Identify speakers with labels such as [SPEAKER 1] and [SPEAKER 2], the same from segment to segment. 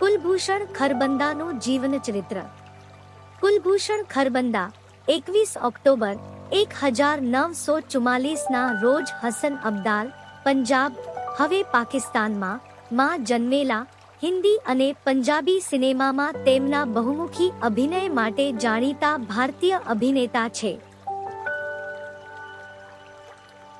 [SPEAKER 1] કુલભૂષણ ખરબંદાનું જીવન ચરિત્ર. કુલભૂષણ ખરબંદા એકવીસ ઓક્ટોબર એક હજાર નવસો ચુમ્માલીસના રોજ હસન અબ્દાલ, પંજાબ, હવે પાકિસ્તાનમાં, માં જન્મેલા, હિન્દી અને પંજાબી સિનેમામાં તેમના બહુમુખી અભિનય માટે જાણીતા ભારતીય અભિનેતા છે.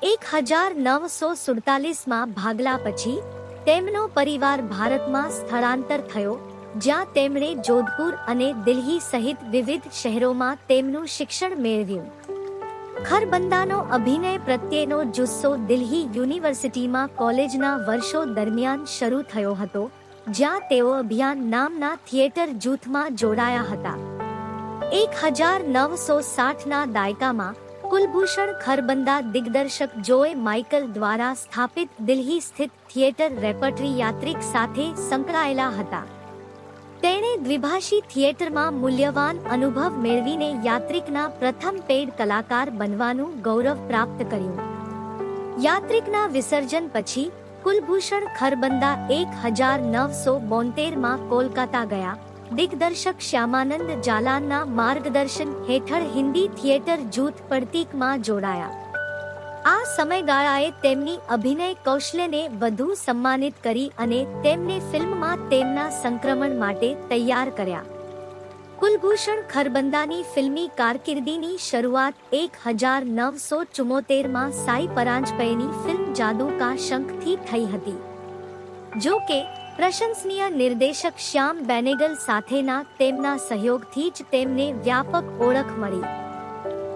[SPEAKER 1] એક હજાર નવસો સુડતાલીસમાં ભાગલા પછી તેમનો પરિવાર ભારતમાં સ્થળાંતર થયો, જ્યાં તેમણે જોધપુર અને દિલ્હી સહિત વિવિધ શહેરોમાં તેમનું શિક્ષણ મેળવ્યું. ખરબંદાનો અભિનય પ્રત્યેનો જુસ્સો દિલ્હી યુનિવર્સિટીમાં કોલેજના વર્ષો દરમિયાન શરૂ થયો હતો, જ્યાં તેઓ અભિયાન નામના થિયેટર જૂથમાં જોડાયા હતા. એક હજાર નવસો સાઠના દાયકામાં કુલભૂષણ ખરબંદા દિગ્દર્શક જોય માઇકલ દ્વારા સ્થાપિત દિલ્હી સ્થિત થિયેટર રેપર્ટરી યાત્રિક સાથે સંકળાયેલા હતા. તેણે દ્વિભાષી થિયેટરમાં મૂલ્યવાન અનુભવ મેળવીને યાત્રિકના પ્રથમ પેડ કલાકાર બનવાનું ગૌરવ પ્રાપ્ત કર્યું. યાત્રિકના વિસર્જન પછી કુલભૂષણ ખરબંદા એક હજાર નવસો બોતેરમાં કોલકાતા ગયા. દિગ્દર્શક શ્યામાનંદ જાલાનના માર્ગદર્શન હેઠળ હિન્દી થિયેટર જૂથ પ્રતીકમાં જોડાયા. આ સમયગાળાએ તેમની અભિનય કૌશલ્યને વધુ સન્માનિત કરી અને તેમને ફિલ્મમાં તેમના સંક્રમણ માટે તૈયાર કર્યા. કુલભૂષણ ખરબંદાની ફિલ્મી કારકિર્દીની શરૂઆત એક હજાર નવસો ચુમ્મોતેરમાં સાઈ પરાંજપેયની ફિલ્મ જાદુ કા શંખથી થઈ હતી. જો કે પ્રશંસનીય નિર્દેશક શ્યામ બેનેગલ સાથેના તેમના સહયોગથી જ તેમને વ્યાપક ઓળખ મળી.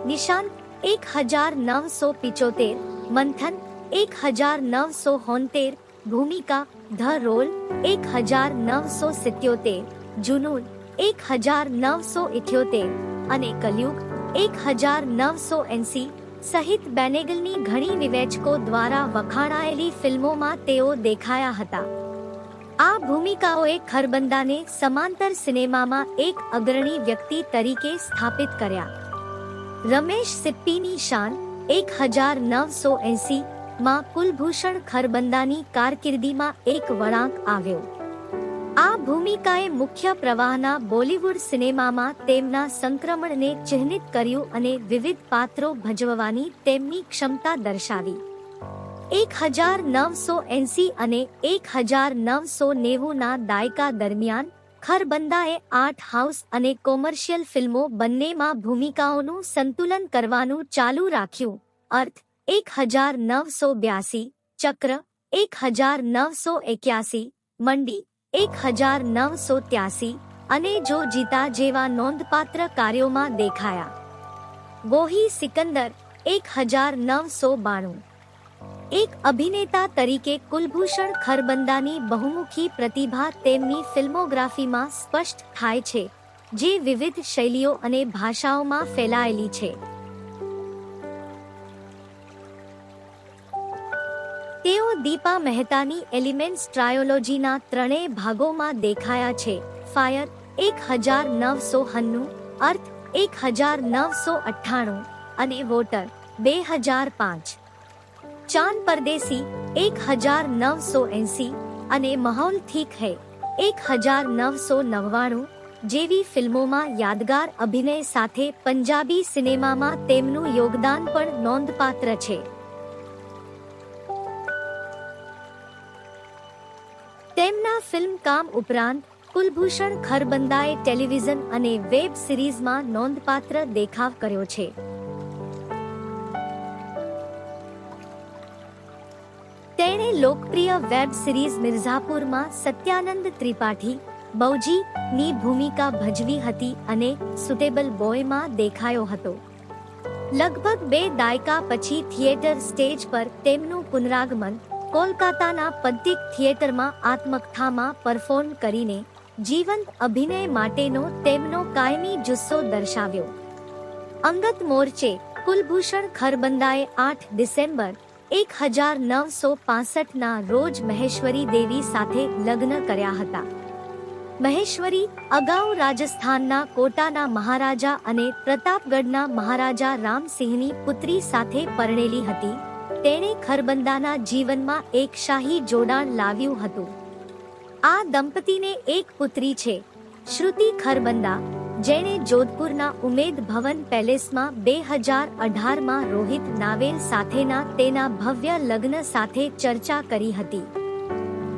[SPEAKER 1] નિશાન એક હજાર નવસો પિચોતેર, મંથન એક હજાર નવસો હોનતેર ભૂમિકા ધ રોલ એક હજાર નવસો સિત્યોતેર, જુનૂન એક હજાર નવસો ઇઠ્યોતેર અને કલયુગ એક હજાર નવસો એંસી સહિત બેનેગલની ઘણી વિવેચકો દ્વારા વખાણાયેલી ફિલ્મોમાં તેઓ દેખાયા હતા. આ ભૂમિકાઓએ ખરબંદાને સમાંતર સિનેમામાં એક અગ્રણી વ્યક્તિ તરીકે સ્થાપિત કર્યા. રમેશ સિપ્પીની શાન, એક હજાર નવસો એસી, માં કુલભૂષણ ખરબંદાની કારકિર્દીમાં એક વળાંક આવ્યો. આ ભૂમિકાએ મુખ્ય પ્રવાહના બોલિવૂડ સિનેમામાં તેમના સંક્રમણને ચિહ્નિત કર્યું અને વિવિધ પાત્રો ભજવવાની તેમની ક્ષમતા દર્શાવી. એક હજાર નવસો એંસી અને એક હજાર નવસો નેવુંના દાયકા દરમિયાન ખરબંદાએ આર્ટ હાઉસ અને કોમર્શિયલ ફિલ્મો બંનેમાં ભૂમિકાઓનું સંતુલન કરવાનું ચાલુ રાખ્યું. અર્થ, એક હજાર નવસો બ્યાસી, ચક્ર, એક હજાર નવસો એક્યાસી, મંડી, એક હજાર નવસો ત્યાસી અને જો જીતા જેવા નોંધપાત્ર કાર્યોમાં દેખાયા. ગોહી સિકંદર, એક હજાર નવસો બાણું. એક અભિનેતા તરીકે કુલભૂષણ ખરબંદાની બહુમુખી પ્રતિભા તેમની ફિલ્મોગ્રાફીમાં સ્પષ્ટ થાય છે, જે વિવિધ શૈલીઓ અને ભાષાઓમાં ફેલાયેલી છે. તેઓ દીપા મહેતાની એલિમેન્ટ્સ ટ્રાયોલોજીના ત્રણેય ભાગોમાં દેખાયા છે. ફાયર, એક હજાર નવસો હન્નું, અર્થ, એક હજાર નવસો અઠ્ઠાણું અને વોટર, બે હજાર પાંચ. ચાંદ પરદેસી એક હજાર નવસો એંસી અને માહોલ ઠીક હૈ, એક હજાર નવસો નવ્વાણું જેવી ફિલ્મોમાં યાદગાર અભિનય સાથે પંજાબી સિનેમામાં તેમનું યોગદાન પણ નોંધપાત્ર છે. તેમના ફિલ્મ કામ ઉપરાંત, કુલભૂષણ ખરબંદાએ ટેલિવિઝન અને વેબ સિરીઝમાં નોંધપાત્ર દેખાવ કર્યો છે. તેણે લોકપ્રિય વેબ સિરીઝ મિર્ઝાપુરમાં સત્યાનંદ ત્રિપાઠી બૌજી ની ભૂમિકા ભજવી હતી અને સુટેબલ બોયમાં દેખાયો હતો. લગભગ બે દાયકા પછી થિયેટર સ્ટેજ પર તેમનું પુનરાગમન, કોલકાતાના પદ્ધિક થિયેટરમાં આત્મકથામાં પરફોર્મ કરીને જીવંત અભિનય માટેનો તેમનો કાયમી જુસ્સો દર્શાવ્યો. અંગત મોરચે કુલભૂષણ ખરબંદાએ આઠ ડિસેમ્બર એક હજાર નવસો પાસઠના રોજ મહેશ્વરી દેવી સાથે લગ્ન કર્યા હતા. મહેશ્વરી અગાઉ રાજસ્થાનના કોટાના મહારાજા અને પ્રતાપગઢના મહારાજા રામસિંહની પુત્રી સાથે પરણેલી હતી. તેણે ખરબંદાના જીવનમાં એક શાહી જોડાણ લાવ્યું હતું. આ દંપતીને એક પુત્રી છે, શ્રુતિ ખરબંદા. જેણે જોધપુરના ઉમેદ ભવન પેલેસમાં બે હજાર અઢારમાં રોહિત નાવેલ સાથેના તેના ભવ્ય લગ્ન સાથે ચર્ચા કરી હતી.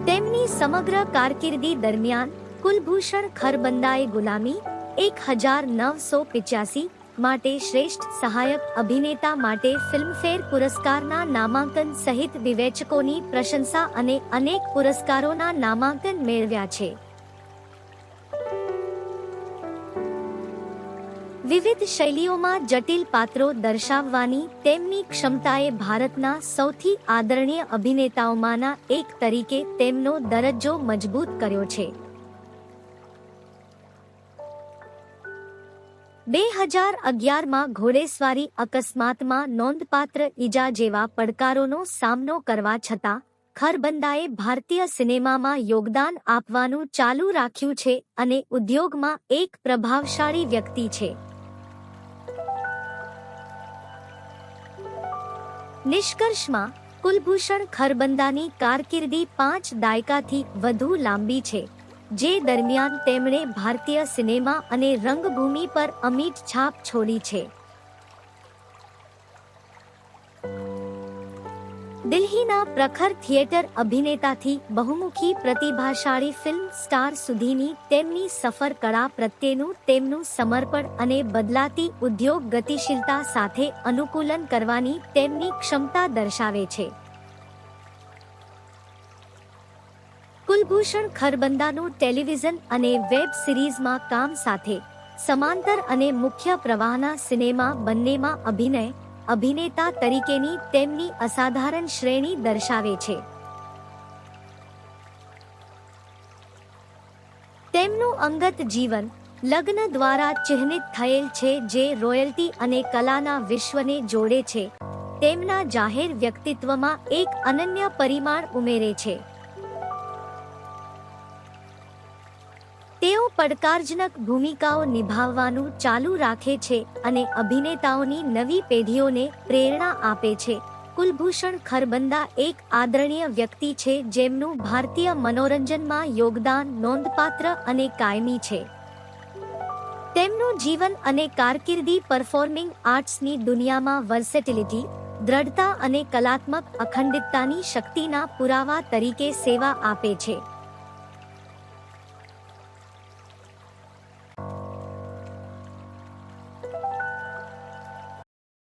[SPEAKER 1] તેમની સમગ્ર કારકિર્દી દરમિયાન કુલભૂષણ ખરબંદાએ ગુલામી, એક હજાર નવસો પિચ્યાસી માટે શ્રેષ્ઠ સહાયક અભિનેતા માટે ફિલ્મફેર પુરસ્કારના નામાંકન સહિત વિવેચકોની પ્રશંસા અને અનેક પુરસ્કારોના નામાંકન મેળવ્યા છે. વિવિધ શૈલીઓમાં જટિલ પાત્રો દર્શાવવાની તેમની ક્ષમતાએ ભારતના સૌથી આદરણીય અભિનેતાઓમાંના એક તરીકે તેમનો દરજ્જો મજબૂત કર્યો છે. બે હજાર અગિયારમાં ઘોડેસવારી અકસ્માતમાં નોંધપાત્ર ઈજા જેવા પડકારોનો સામનો કરવા છતાં, ખરબંદાએ ભારતીય સિનેમામાં યોગદાન આપવાનું ચાલુ રાખ્યું છે અને ઉદ્યોગમાં એક પ્રભાવશાળી વ્યક્તિ છે. નિષ્કર્ષમાં, કુલભૂષણ ખરબંદાની કારકિર્દી પાંચ દાયકાથી વધુ લાંબી છે, જે દરમિયાન તેમણે ભારતીય સિનેમા અને રંગભૂમિ પર અમિટ છાપ છોડી છે. દિલ્હીના પ્રખર થિયેટર અભિનેતાથી બહુમુખી પ્રતિભાશાળી ફિલ્મ સ્ટાર સુધીની તેમની સફર કળા પ્રત્યેનું તેમનું સમર્પણ અને બદલાતી ઉદ્યોગ ગતિશીલતા સાથે અનુકૂલન કરવાની તેમની ક્ષમતા દર્શાવે છે. કુલભૂષણ ખરબંદાનું ટેલિવિઝન અને વેબ સિરીઝમાં કામ સાથે સમાંતર અને મુખ્ય પ્રવાહના સિનેમા બંનેમાં અભિનય અભિનેતા તરીકેની તેમની અસાધારણ શ્રેણી દર્શાવે છે. તેમનું અંગત જીવન લગ્ન દ્વારા ચિહ્નિત થયેલ છે જે રોયલ્ટી અને કલાના વિશ્વને જોડે છે. તેમના જાહેર વ્યક્તિત્વમાં એક અનન્ય પરિમાણ ઉમેરે છે. પડકારજનક ભૂમિકાઓ નિભાવવાનું ચાલુ રાખે છે અને અભિનેતાઓની નવી પેઢીઓને પ્રેરણા આપે છે. કુલભૂષણ ખરબંદા એક આદરણીય વ્યક્તિ છે જેમનું ભારતીય મનોરંજનમાં યોગદાન નોંધપાત્ર અને કાયમી છે. તેમનું જીવન અને કારકિર્દી પરફોર્મિંગ આર્ટ્સની દુનિયામાં વર્સેટિલિટી, દ્રઢતા અને કલાત્મક અખંડિતતાની શક્તિના પુરાવા તરીકે સેવા આપે છે.